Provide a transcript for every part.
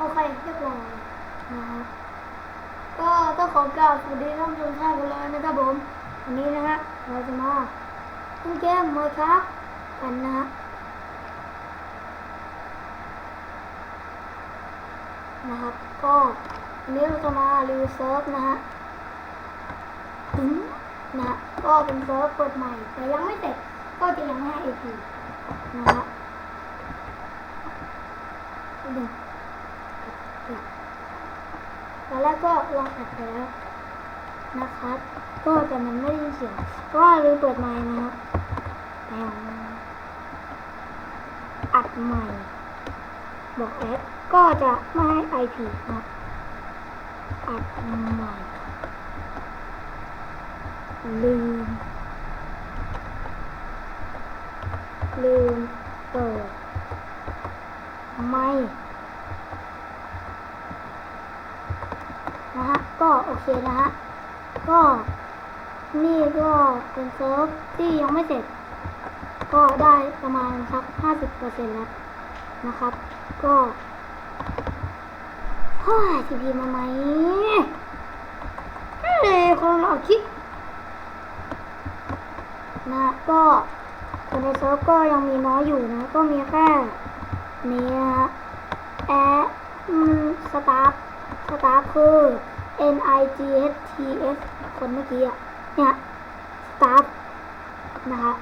โอเคเรียบร้อยนะครับก็ต้องขอกราบสวัสดีท่านผู้ชมท่านกันเลยนะครับผมวันนี้นะฮะเราจะมาเล่นเกมมอยครับกันนะฮะนะครับก็วันนี้เราจะมารีวิวเซิร์ฟนะฮะตึ้งนะฮะก็เป็นเซิร์ฟเปิดใหม่ แต่ยังไม่เสร็จก็จะยังไม่ให้ AP นะฮะหนึ่ง ตอนแรกก็ลองอัดไปแล้วนะครับ ก็แต่มันไม่ได้ยินเสียงเพราะว่าลืมเปิดไมค์นะครับแต่อัดใหม่ บอกแอดก็จะไม่ให้ IP นะครับ อัดใหม่ ลืม ลืมเปิด ไม่นะฮะ ก็โอ เคนะฮะ ก็นี่ก็เป็นเซิร์ฟที่ยังไม่เสร็จ ก็ได้ประมาณสักห้าสิบเปอร์เซ็นต์แล้วนะครับ ก็เฮ้ยทีพีมาไหมเฮ้ยคนเราคิดนะก็คนในเซิร์ฟก็ยังมีน้อยอยู่นะ ก็มีแค่นี้นะฮะแอดสตาฟสตาฟคือ N I G H T S คนเมื่อกี้อะเนี่ยสตาฟนะคะ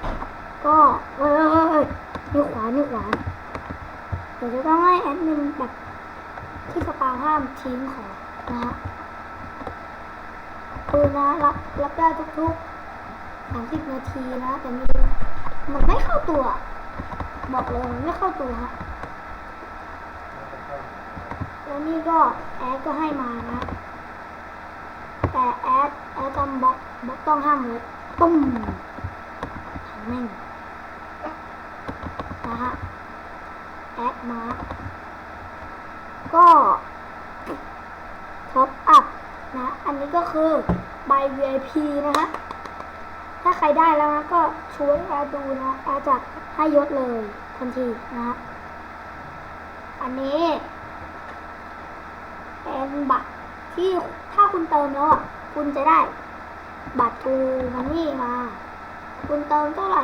ก็เอ้ยเอ้ยเอ้ยเอ้ยนี่ขวานี่ขวาเดี๋ยวจะต้องให้แอดมินแบบที่สปาห้ามทิ้งของนะฮะปืนนะรับรับได้ทุกๆสามสิบนาทีนะ แต่มีมันไม่เข้าตัว บอกเลยมันไม่เข้าตัวฮะแล้วนี่ก็แอดก็ให้มานะ แต่แอดแอดจำบล็อกบล็อกต้องห้ามเลยตุ้มทำแม่งนะฮะแอดมา ก็ท็อปอัพนะ อันนี้ก็คือใบ VIP นะฮะถ้าใครได้แล้วนะก็ช่วยแอดดูนะแอดจะให้ยศเลยทันทีนะฮะอันนี้เป็นบัตรที่ ถ้าคุณเติมแล้วอะ คุณจะได้ บัตรกูมันนี่มา คุณเติมเท่าไหร่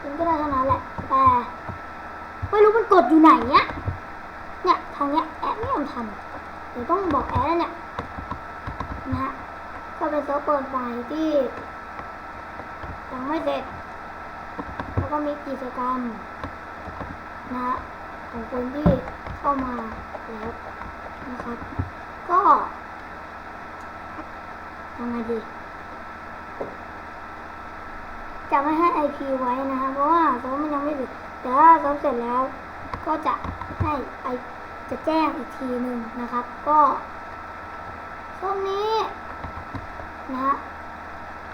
คุณก็ได้เท่านั้นแหละ แต่ ไม่รู้มันกดอยู่ไหนเนี้ย เนี่ยทางเนี้ยแอดไม่ยอมทำเดี๋ยวต้องบอกแอดแล้วเนี่ยนะฮะ ก็เป็นเซิร์ฟเปิดใหม่ที่ยังไม่เสร็จ แล้วก็มีกิจกรรม นะฮะของคนที่เข้ามาแล้วนะครับ ก็ ยังไงดีจะไม่ให้ IP ไว้นะคะเพราะว่าเซิร์มันยังไม่เสร็จแต่ถ้าเซิร์เสร็จแล้ว ก็จะให้ไอจะแจ้งอีกทีหนึ่งนะครับ ก็ช่วงนี้นะฮะ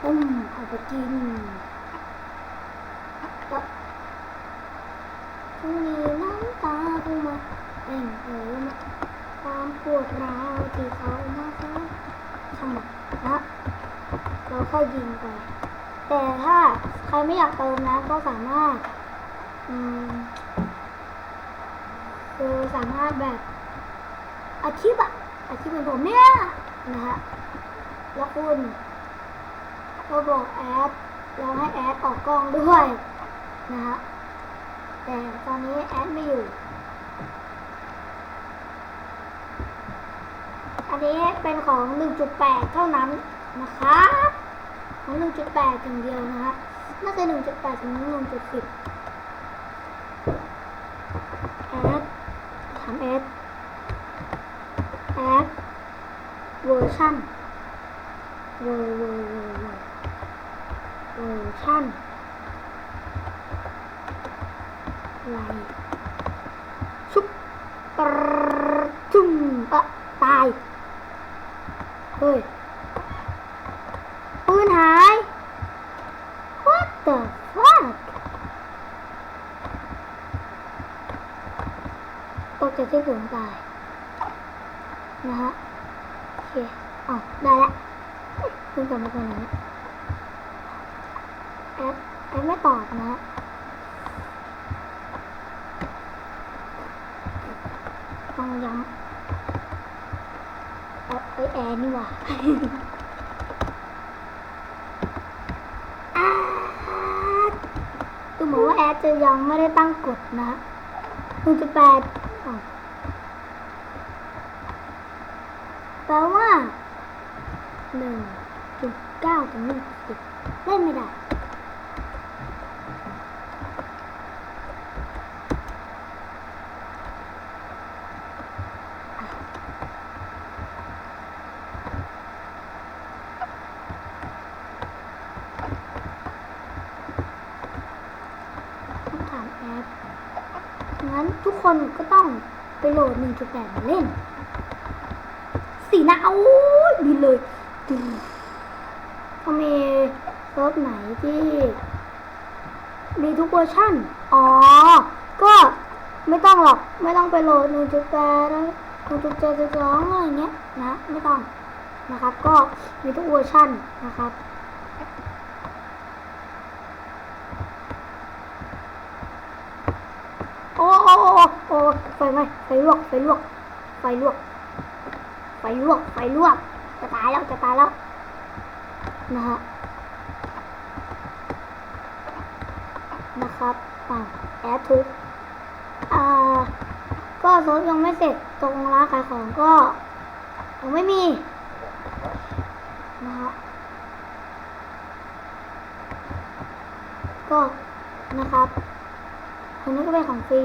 ปุ้มเอาไปกินแล้วช่งนี้น้ำตาพุ่งมาเอ่งเอ๋ยมาความปวดร้าวที่เขามาแท้ช่างมันนะเรา ค่อยยิงไป แต่ถ้าใครไม่อยากเติมนะก็สามารถอืมคือสามารถแบบอาชีพอะอาชีพเป็นผมเนี่ยนะฮะแล้วคุณก็บอกแอดเราให้แอดออกกล้องด้วยนะฮะแต่ตอนนี้แอดไม่อยู่ อันนี้เป็นของ 1.8 เท่านั้นนะครับ ของ1.8อย่างเดียวนะครับน่าจะ1.8ถึง1.10แอดถามแอดแอดเวอร์ชันเวอร์เวอร์เวอร์เวอร์ชันอะไรชุบปรจุ่มเอะตาย เฮ้ย ปืนหาย What the fuck ตกจากที่สูงตาย นะฮะ โอเคอ๋อได้ล้วเฮ้ยคุณกลับมาตรงไหนเนี่ยแอปแอปไม่ตอบนะต้องย้ำฮ้ยแอร์นี่หว่าด ดูเหมือนว่าแอดจะยังไม่ได้ตั้งกฎนะหนึ่งจุดแปดแปลว่าหนึ่งจุดเก้าถึงหนึ่งจุดเล่นไม่ได้ ต้องถามแอป งั้นทุก คนก็ต้องไปโหลด 1.8 มาเล่น สีหน้าโอ้ยบินเลยเขามีเซิร์ฟไหนที่ มีทุกเวอร์ชั่น อ๋อ ก็ไม่ต้องหรอก ไม่ต้องไปโหลด 1.8แล้ว1.7.2อะไรอย่างเงี้ยนะ ไม่ต้องนะครับ ก็มีทุกเวอร์ชั่นนะครับ โอ้โอ้โอ้โอ้ ไฟไหมไฟลวกไฟลวก ไฟลวก ไฟลวก ไฟลวก จะตายแล้ว จะตายแล้ว นะฮะ นะครับอ่าแอดทุกอ่า ก็ซิร์ฟยังไม่เสร็จ ตรงร้านขายของก็ยังไม่มี นะฮะ ก็นะครับอันนี้ก็เป็นของฟรี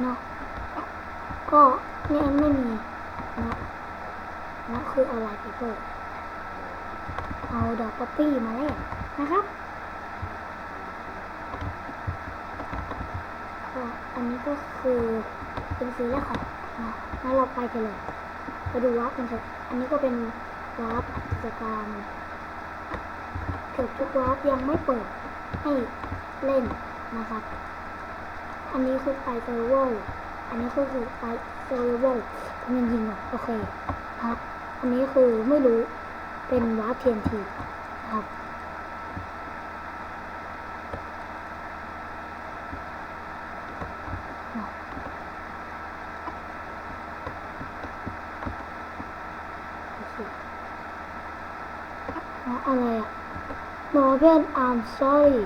เนาะก็เนี่ยไม่มีนะนะคือออนไลน์เปเปอร์เอาดอกป๊อปปี้มาแลกนะครับก็อันนี้ก็คือเป็นซื้อแรกของนะงั้นเราไปกันเลยไปดูวาร์ปกันเถอะอันนี้ก็เป็นวาร์ปกิจการเกือบทุกวาร์ปยังไม่เปิดให้เล่นนะครับ อันนี้คือไปเซอร์เวอร์อันนี้คือไปเซอร์เวอร์มันยิงเหรอโอเคครับอันนี้คือไม่รู้เป็นวาร์ป TNT นะครับอเคแล้วอะไรอะ No open I'm sorry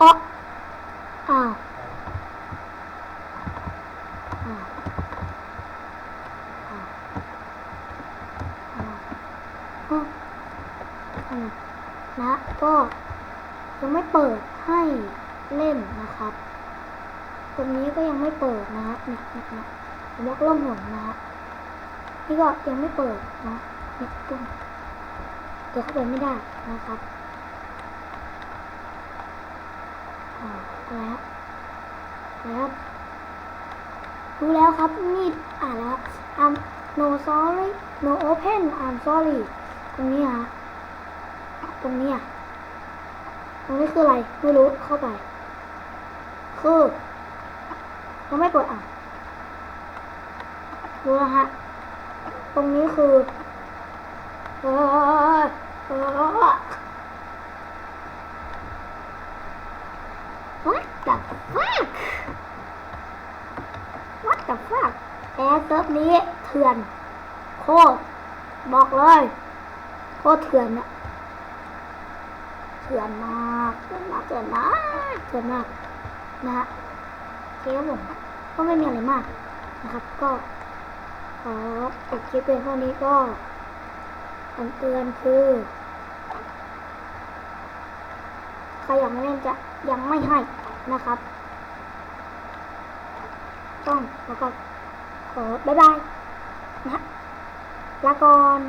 อ๋ออ้าว อ้าวอ้าวอ้าวอ้าวอ้าว นะ ก็ยังไม่เปิดให้เล่นนะครับตรงนี้ก็ยังไม่เปิดนะครับเนี่ยเนี่ยเนี่ยบล็อกล่องหนนะครับนี่ก็ยังไม่เปิดนะเนี่ยตรงเดี๋ยวเข้าไปไม่ได้นะครับอ่าอะไรครับอะไรครับรู้แล้วครับนี่อ่านแล้ว I'm no sorry no open I'm sorry ตรงนี้ฮะ ตรงนี้อะตรงนี้คืออะไร ไม่รู้เข้าไป คือยังไม่เปิดอะรู้แล้วฮะ ตรงนี้คือเออเออ What the fuck What the fuck แอร์เซิร์ฟนี้เถื่อน โคตร บอกเลย โคตรเถื่อนอะ เถื่อนมากเถื่อนมากเถื่อนมากเถื่อนมากนะฮะเคครับผมก็ไม่มีอะไรมากนะครับ ก็ขอจบคลิปเพียงเท่านี้ก็คำเตือนคือใครอยากมาเล่นจะยังไม่ให้นะครับ ต้องแล้วก็ขอบ๊ายบายนะลาก่อน